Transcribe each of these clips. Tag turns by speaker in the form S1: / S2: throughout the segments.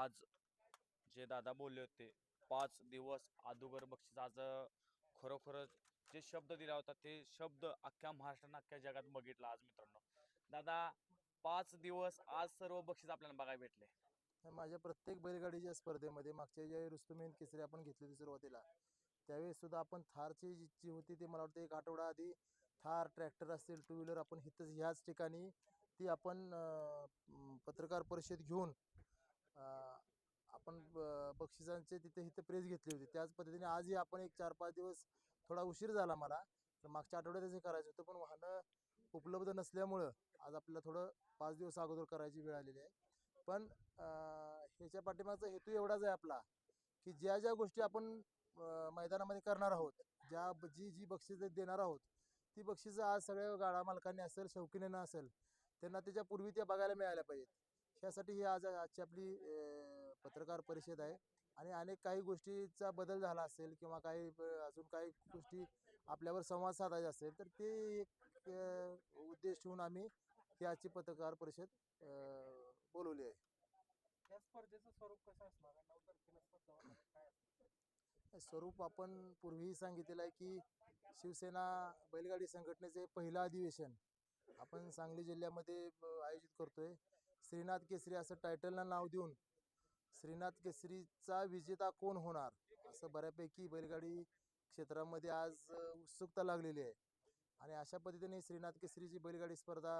S1: आज जे दादा बोलले होते पाच दिवस अगोदर बक्षीस आज खरोखरच जे शब्द दिला होता ते शब्द अख्ख्या महाराष्ट्रानं अख्ख्या जगात बघितला आज मित्रांनो. दादा पाच दिवस आज सर्व बक्षीस आपल्याला बघायला भेटले.
S2: माझ्या प्रत्येक बैलगाडीच्या स्पर्धेमध्ये मागच्या ज्या रुस्तुमेन केसरी आपण घेतली होती सुरुवातीला त्यावेळेस सुद्धा आपण थारची जी जी होती ती मला वाटतं एक आठवडा आधी थार ट्रॅक्टर असतील टू व्हीलर आपण इथंच ह्याच ठिकाणी ती आपण पत्रकार परिषद घेऊन आपण बक्षिसांचे तिथे इथे प्रेस घेतली होती. त्याच पद्धतीने आजही आपण एक चार पाच दिवस थोडा उशीर झाला मला. तर मागच्या आठवड्यातच हे करायचं होतं पण वाहनं उपलब्ध नसल्यामुळं आज आपल्याला थोडं पाच दिवस अगोदर करायची वेळ आलेली आहे. पण ह्याच्या पाठीमागचा हेतू एवढाच आहे आपला की ज्या ज्या गोष्टी आपण मैदानामध्ये करणार आहोत ज्या जी जी बक्षिसं देणार आहोत ती बक्षिसं आज सगळ्या गाडा मालकांनी असेल शौकीनं असेल त्यांना त्याच्यापूर्वी त्या बघायला मिळाल्या पाहिजेत. ह्यासाठी ही आज आजची आपली पत्रकार परिषद आहे आणि अनेक काही गोष्टीचा बदल झाला असेल किंवा काही अजून काही गोष्टी आपल्यावर संवाद साधायचे असेल तर ते एक उद्देश ठेवून आम्ही आजची पत्रकार परिषद बोलवली आहे
S3: या स्पर्धेचं स्वरूप कसं असणार आहे नऊ तारखेला स्पर्धा होणार आहे. काय असणार?
S2: स्वरूप आपण पूर्वीही सांगितलेलं आहे की शिवसेना बैलगाडी संघटनेचे पहिलं अधिवेशन आपण सांगली जिल्ह्यामध्ये आयोजित करतोय श्रीनाथ केसरी असं टायटलला नाव देऊन श्रीनाथ केसरीचा विजेता कोण होणार? असं बऱ्यापैकी बैलगाडी क्षेत्रामध्ये आज उत्सुकता लागलेली आहे. आणि अशा पद्धतीने श्रीनाथ केसरीची बैलगाडी स्पर्धा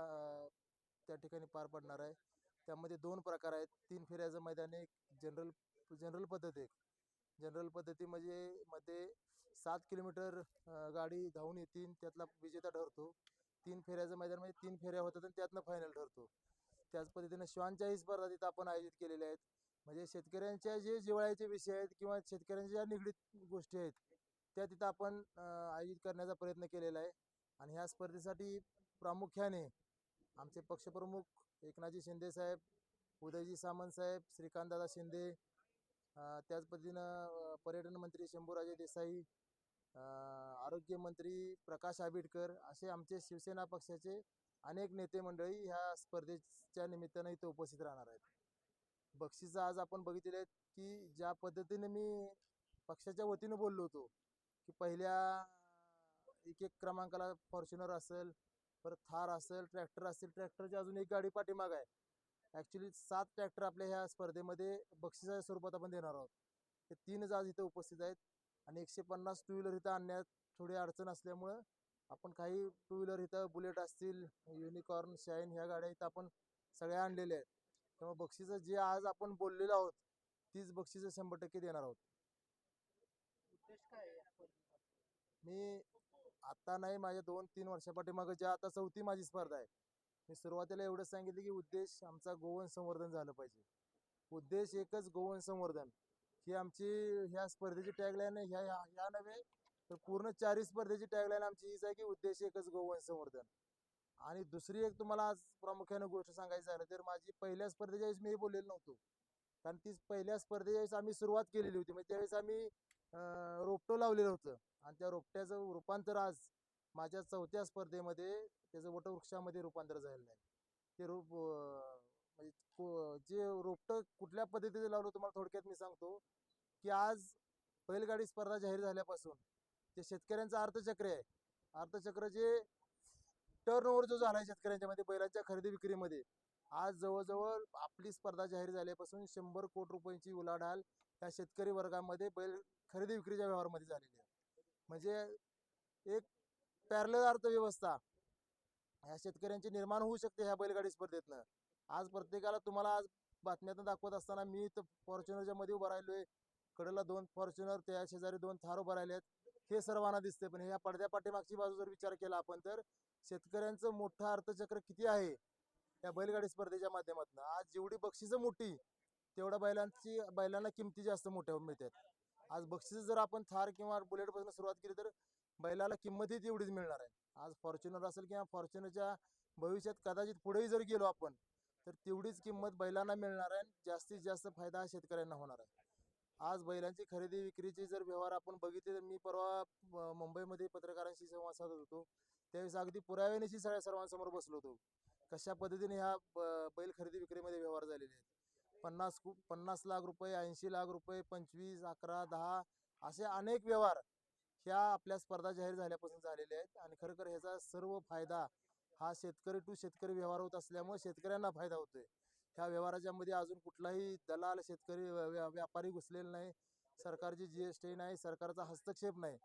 S2: त्या ठिकाणी पार पडणार आहे. त्यामध्ये दोन प्रकार आहेत. तीन फेऱ्याचं मैदान एक जनरल जनरल पद्धत एक. जनरल पद्धती म्हणजे मध्ये सात किलोमीटर गाडी धावून येतील त्यातला विजेता ठरतो. तीन फेऱ्याचं मैदान म्हणजे तीन फेऱ्या होतात आणि त्यातनं फायनल ठरतो. त्याच पद्धतीने श्वानच्याही स्पर्धा तिथं आपण आयोजित केलेल्या आहेत. म्हणजे शेतकऱ्यांच्या जे जिव्हाळ्याचे विषय आहेत किंवा शेतकऱ्यांच्या ज्या निगडीत गोष्टी आहेत त्या तिथं आपण आयोजित करण्याचा प्रयत्न केलेला आहे. आणि ह्या स्पर्धेसाठी प्रामुख्याने आमचे पक्षप्रमुख एकनाथजी शिंदे साहेब उदयजी सामंत साहेब श्रीकांतदादा शिंदे त्याच पद्धतीनं पर्यटन मंत्री शंभूराजे देसाई आरोग्यमंत्री प्रकाश आंबेडकर असे आमचे शिवसेना पक्षाचे अनेक नेते मंडळी ह्या स्पर्धेच्या निमित्तानं इथं उपस्थित राहणार आहेत. बक्षिसं आज आपण बघितले आहेत की ज्या पद्धतीने मी पक्षाच्या वतीनं बोललो होतो की पहिल्या एक एक क्रमांकाला फॉर्च्युनर असेल परत थार असेल ट्रॅक्टर असेल ट्रॅक्टरची अजून एक गाडी पाठीमाग आहे. ॲक्च्युली सात ट्रॅक्टर आपल्या ह्या स्पर्धेमध्ये बक्षिसाच्या स्वरूपात आपण देणार आहोत. ते तीनच आज इथं उपस्थित आहेत आणि एकशे पन्नास टू व्हीलर इथं आणण्यात थोडी अडचण असल्यामुळं आपण काही टू व्हीलर इथं बुलेट असतील युनिकॉर्न शाईन ह्या गाड्या इथं आपण सगळ्या आणलेल्या आहेत. त्यामुळे बक्षिसं जे आज आपण बोललेलो आहोत तीच बक्षिसं शंभर टक्के देणार आहोत.
S3: उद्देश काय आहे या स्पर्धेचा
S2: मी आता नाही माझ्या दोन तीन वर्षापाठीमागं ज्या आता चौथी माझी स्पर्धा आहे मी सुरुवातीला एवढंच सांगितलं की उद्देश आमचा गोवन संवर्धन झालं पाहिजे. उद्देश एकच गोवन संवर्धन. ही आमची ह्या स्पर्धेची टॅगलाईन आहे ह्या ह्या ह्या नव्हे तर पूर्ण चारही स्पर्धेची टॅगलाईन आमची हीच आहे की उद्देश एकच गोवन संवर्धन. आणि दुसरी एक तुम्हाला आज प्रामुख्याने गोष्ट सांगायची झालं तर माझी पहिल्या स्पर्धेच्या वेळेस मी बोललेलो नव्हतो. कारण ती पहिल्या स्पर्धेच्या वेळेस आम्ही सुरुवात केलेली होती. म्हणजे त्यावेळेस आम्ही रोपटं लावलेलं होतं. आणि त्या रोपट्याचं रूपांतर आज माझ्या चौथ्या स्पर्धेमध्ये त्याचं वटवृक्षामध्ये रूपांतर झालेलं आहे. ते रोप म्हणजे जे रोपटं कुठल्या पद्धतीचं लावलं तुम्हाला थोडक्यात मी सांगतो की आज बैलगाडी स्पर्धा जाहीर झाल्यापासून ते शेतकऱ्यांचं अर्थचक्र आहे. अर्थचक्र जे टर्नओव्हर जो झाला आहे शेतकऱ्यांच्या मध्ये बैलांच्या खरेदी विक्रीमध्ये आज जवळजवळ आपली स्पर्धा जाहीर झाल्यापासून शंभर कोटी रुपयांची उलाढाल या शेतकरी वर्गामध्ये बैल खरेदी विक्रीच्या व्यवहारामध्ये झालेली आहे. म्हणजे एक पॅरल अर्थव्यवस्था ह्या शेतकऱ्यांची निर्माण होऊ शकते ह्या बैलगाडी स्पर्धेतनं. आज प्रत्येकाला तुम्हाला आज बातम्यातून दाखवत असताना मी तर फॉर्च्युनरच्या मध्ये उभं राहिलोय. कडेला दोन फॉर्च्युनर त्या शेजारी दोन थार उभं राहिले आहेत हे सर्वांना दिसते पण ह्या पडद्या पाठीमागची बाजू जर विचार केला आपण तर शेतकऱ्यांचं मोठं अर्थचक्र किती आहे? या बैलगाडी स्पर्धेच्या माध्यमातून. आज जेवढी बक्षिसं मोठी तेवढ्या बैलांची बैलांना किमती जास्त मोठ्या मिळतात. आज बक्षीस जर आपण थार किंवा बुलेटपासून सुरुवात केली तर बैलाला किंमतही तेवढीच मिळणार आहे. आज फॉर्च्युनर असेल किंवा फॉर्च्युनरच्या भविष्यात कदाचित पुढेही जर गेलो आपण तर तेवढीच किंमत बैलांना मिळणार आहे जास्तीत जास्त फायदा हा शेतकऱ्यांना होणार आहे. आज बैलांची खरेदी विक्रीचे जर व्यवहार आपण बघितले तर मी परवा मुंबईमध्ये पत्रकारांशी संवाद साधत होतो. त्यावेळेस अगदी पुराव्यानेशी सगळ्या सर्वांसमोर बसलो होतो. कशा पद्धतीने ह्या बैल खरेदी विक्रीमध्ये व्यवहार झालेले आहेत. पन्नास पन्नास लाख रुपये ऐंशी लाख रुपये पंचवीस अकरा दहा असे अनेक व्यवहार ह्या आपल्या स्पर्धा जाहीर झाल्यापासून झालेले आहेत. आणि खरोखर ह्याचा सर्व फायदा हा शेतकरी टू शेतकरी व्यवहार होत असल्यामुळे शेतकऱ्यांना फायदा होतोय. ह्या व्यवहाराच्या मध्ये अजून कुठलाही दलाल शेतकरी व्यापारी घुसलेला नाही. सरकारची जी एस टी नाही सरकारचा हस्तक्षेप नाही.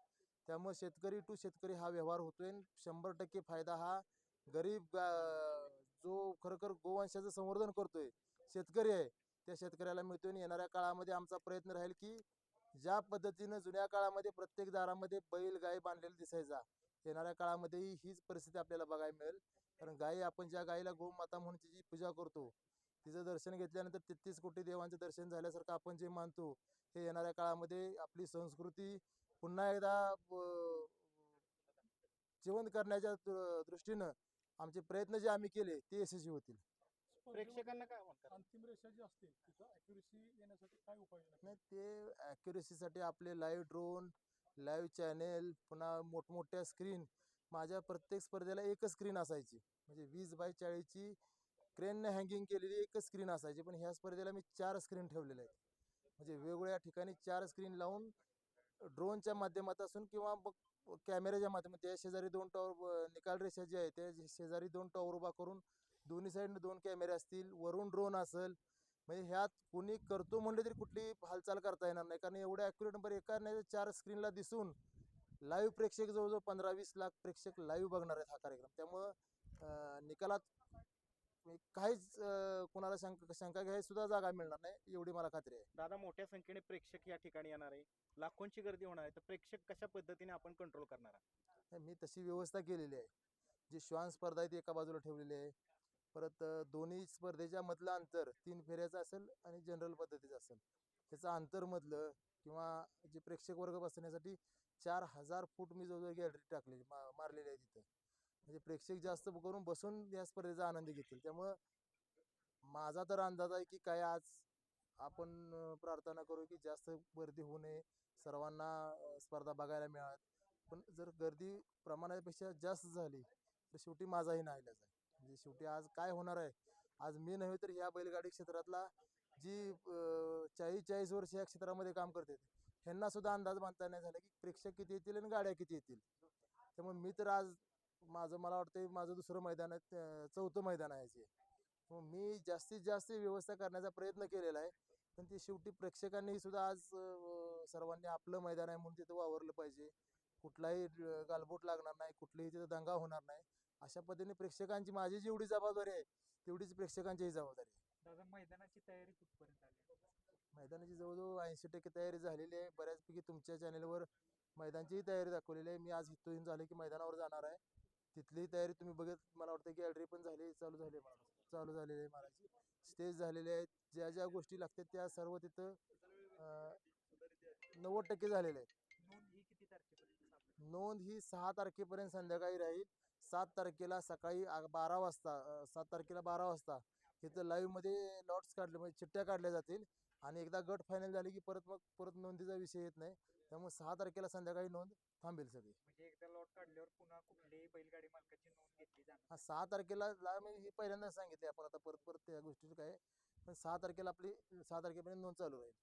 S2: त्यामुळे शेतकरी टू शेतकरी हा व्यवहार होतोय शंभर टक्के फायदा हा गरीब जो खरोखर गोवंशाचं संवर्धन करतोय शेतकरी आहे त्या शेतकऱ्याला मिळतोय आणि येणाऱ्या काळामध्ये आमचा प्रयत्न राहील की ज्या पद्धतीनं जुन्या काळामध्ये प्रत्येक दारामध्ये बैल गाय बांधलेला दिसायचा येणाऱ्या काळामध्येही हीच परिस्थिती आपल्याला बघायला मिळेल. कारण गायी आपण ज्या गायीला गोमाता म्हणून तिची पूजा करतो तिचं दर्शन घेतल्यानंतर तेहतीस कोटी देवांचं दर्शन झाल्यासारखं आपण जे मानतो हे येणाऱ्या काळामध्ये आपली संस्कृती पुन्हा एकदा जिवंत करण्याच्या दृ- दृष्टीनं आमचे प्रयत्न जे आम्ही केले ते यशस्वी होतील.
S4: प्रेक्षकांना काय
S3: अंतिम रेषा जी असते येण्यासाठी काय
S2: ते ॲक्युरेसीसाठी आपले लाईव्ह ड्रोन लाईव्ह चॅनेल पुन्हा मोठमोठ्या स्क्रीन माझ्या प्रत्येक स्पर्धेला एकच स्क्रीन असायची. म्हणजे वीस बाय चाळीसची क्रेनने हँगिंग केलेली एकच स्क्रीन असायची. पण ह्या स्पर्धेला मी चार स्क्रीन ठेवलेले आहेत. म्हणजे वेगवेगळ्या ठिकाणी चार स्क्रीन लावून ड्रोनच्या माध्यमातून किंवा मग कॅमेऱ्याच्या माध्यमातून त्या शेजारी दोन टॉवर निकाल रेषा जे आहे त्या शेजारी दोन टॉवर उभा करून दोन्ही साईडने दोन कॅमेरे असतील वरून ड्रोन असेल म्हणजे ह्यात कोणी करतो म्हणले तरी कुठली हालचाल करता येणार नाही. कारण एवढ्या ॲक्युरेट नंबर एका नाही तर चार स्क्रीनला दिसून लाईव्ह प्रेक्षक जवळजवळ पंधरा वीस लाख प्रेक्षक लाईव्ह बघणार आहेत हा कार्यक्रम. त्यामुळं निकालात म्हणजे काहीच कुणाला शंका शंका घ्यायची सुद्धा जागा मिळणार नाही एवढी मला खात्री आहे.
S4: दादा मोठ्या संख्येने प्रेक्षक या ठिकाणी येणार आहे. लाखोंची गर्दी होणार आहे. तर प्रेक्षक कशा पद्धतीने आपण कंट्रोल करणार आहात?
S2: मी तशी व्यवस्था केलेली आहे. जी श्वान स्पर्धा आहे ती एका बाजूला ठेवलेली आहे. परत दोन्ही स्पर्धेच्या मधलं अंतर तीन फेऱ्याचं असेल आणि जनरल पद्धतीचं असेल. त्याचं अंतरमधलं किंवा जे प्रेक्षक वर्ग बसण्यासाठी चार हजार फूट मी जवळजवळ गॅलरी टाकलेली मा मारलेली आहे तिथं. म्हणजे प्रेक्षक जास्त करून बसून या स्पर्धेचा आनंद घेतील. त्यामुळं माझा तर अंदाज आहे की काय आज आपण प्रार्थना करू की जास्त गर्दी होऊ नये. सर्वांना स्पर्धा बघायला मिळात पण जर गर्दी प्रमाणापेक्षा जास्त झाली तर शेवटी माझाही नाईलाज आहे. म्हणजे शेवटी आज काय होणार आहे? आज मी नव्हे तर ह्या बैलगाडी क्षेत्रातला जी चाळीस चाळीस वर्ष या क्षेत्रामध्ये काम करते ह्यांना सुद्धा अंदाज बांधता नाही झाला की प्रेक्षक किती येतील आणि गाड्या किती येतील. त्यामुळे मी तर आज माझं मला वाटतं माझं दुसरं मैदान आहे चौथं मैदान आहे. मग मी जास्तीत जास्त व्यवस्था करण्याचा प्रयत्न केलेला आहे. पण ते शेवटी प्रेक्षकांनी सुद्धा आज सर्वांनी आपलं मैदान आहे म्हणून तिथं वावरलं पाहिजे. कुठलाही गालबोट लागणार नाही कुठलीही तिथं दंगा होणार नाही. अशा पद्धतीने प्रेक्षकांची माझी जेवढी जबाबदारी आहे तेवढीच प्रेक्षकांचीही जबाबदारी आहे.
S3: दादा मैदानाची तयारी कुठपर्यंत आली
S2: मैदानाची जवळजवळ ऐंशी टक्के तयारी झालेली आहे. बऱ्याचपैकी तुमच्या चॅनेलवर मैदानचीही तयारी दाखवलेली आहे. मी आज इथून झाले की मैदानावर जाणार आहे. तिथलीही तयारी तुम्ही बघत मला वाटतं की गॅलरी पण झाली चालू झाली आहे मला. चालू झालेली आहे महाराज. स्टेज झालेले आहेत. ज्या ज्या गोष्टी लागतात त्या सर्व तिथं नव्वद टक्के झालेले आहेत.
S3: नोंद ही
S2: सहा तारखेपर्यंत संध्याकाळी राहील. सात तारखेला सकाळी बारा वाजता सात तारखेला बारा वाजता. इथं लाईव्हमध्ये लॉट्स काढले म्हणजे चिठ्ठ्या काढल्या जातील. आणि एकदा गट फायनल झाली की परत मग परत नोंदीचा विषय येत नाही. त्यामुळे सहा तारखेला संध्याकाळी नोंद थांबेल सगळी.
S3: म्हणजे एकदा लॉट काढल्यावर पुन्हा कुठलीही बैलगाडी मालकाची नोंद घेतली जाणार
S2: हा सहा तारखेला ला मी हे पहिल्यांदा सांगितले आपण आता परत परत त्या गोष्टीचं काय. पण सहा तारखेला आपली सहा तारखेपर्यंत नोंद चालू राहील.